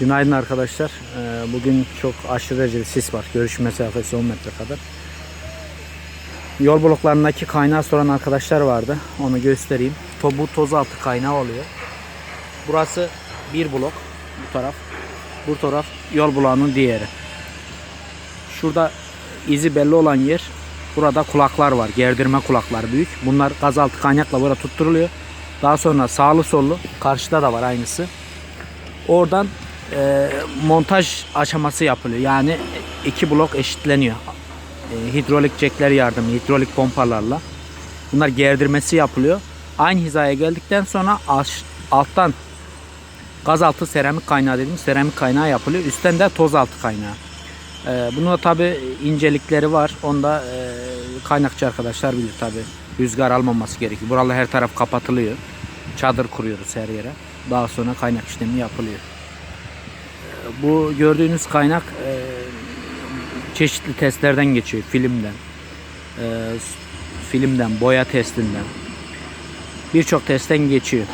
Günaydın arkadaşlar. Ee, Bugün çok aşırı derecede sis var. Görüş mesafesi 10 metre kadar. Yol bloklarındaki kaynağı soran arkadaşlar vardı. Onu göstereyim. Bu toz altı kaynağı oluyor. Burası bir blok. Bu taraf. Bu taraf yol bloğunun diğeri. Şurada izi belli olan yer. Burada kulaklar var. Gerdirme kulaklar büyük. Bunlar gazaltı kaynakla burada tutturuluyor. Daha sonra sağlı sollu. Karşıda da var aynısı. Oradan e, montaj aşaması yapılıyor. Yani iki blok eşitleniyor. E, hidrolik cekler yardımı, hidrolik pompalarla. Bunlar gerdirmesi yapılıyor. Aynı hizaya geldikten sonra aş- alttan gazaltı seramik kaynağı dediğimiz seramik kaynağı yapılıyor. Üstten de toz altı kaynağı. E, bunun da tabi incelikleri var. Onda e, kaynakçı arkadaşlar bilir tabi. Rüzgar almaması gerekiyor. Buralar her taraf kapatılıyor. Çadır kuruyoruz her yere. Daha sonra kaynak işlemi yapılıyor. Bu gördüğünüz kaynak e, çeşitli testlerden geçiyor. Filmden, e, filmden, boya testinden. Birçok testten geçiyor.